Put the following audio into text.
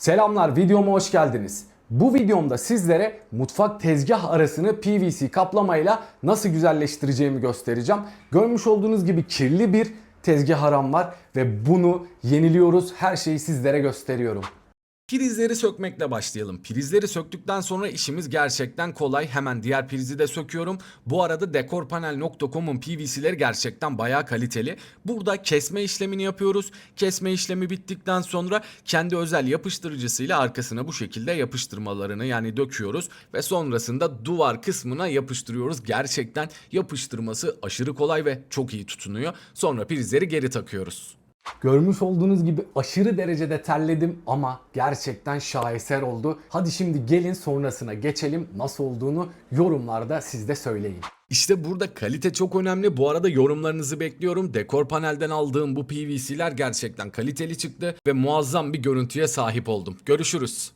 Selamlar videoma hoş geldiniz. Bu videomda sizlere mutfak tezgah arasını PVC kaplamayla nasıl güzelleştireceğimi göstereceğim. Görmüş olduğunuz gibi kirli bir tezgah aram var ve bunu yeniliyoruz. Her şeyi sizlere gösteriyorum. Prizleri sökmekle başlayalım. Prizleri söktükten sonra işimiz gerçekten kolay. Hemen diğer prizi de söküyorum. Bu arada dekorpanel.com'un PVC'leri gerçekten bayağı kaliteli. Burada kesme işlemini yapıyoruz. Kesme işlemi bittikten sonra kendi özel yapıştırıcısıyla arkasına bu şekilde yapıştırmalarını yani döküyoruz ve sonrasında duvar kısmına yapıştırıyoruz. Gerçekten yapıştırması aşırı kolay ve çok iyi tutunuyor. Sonra prizleri geri takıyoruz. Görmüş olduğunuz gibi aşırı derecede terledim ama gerçekten şaheser oldu. Hadi şimdi gelin sonrasına geçelim. Nasıl olduğunu yorumlarda siz de söyleyin. İşte burada kalite çok önemli. Bu arada yorumlarınızı bekliyorum. Dekor panelden aldığım bu PVC'ler gerçekten kaliteli çıktı ve muazzam bir görüntüye sahip oldum. Görüşürüz.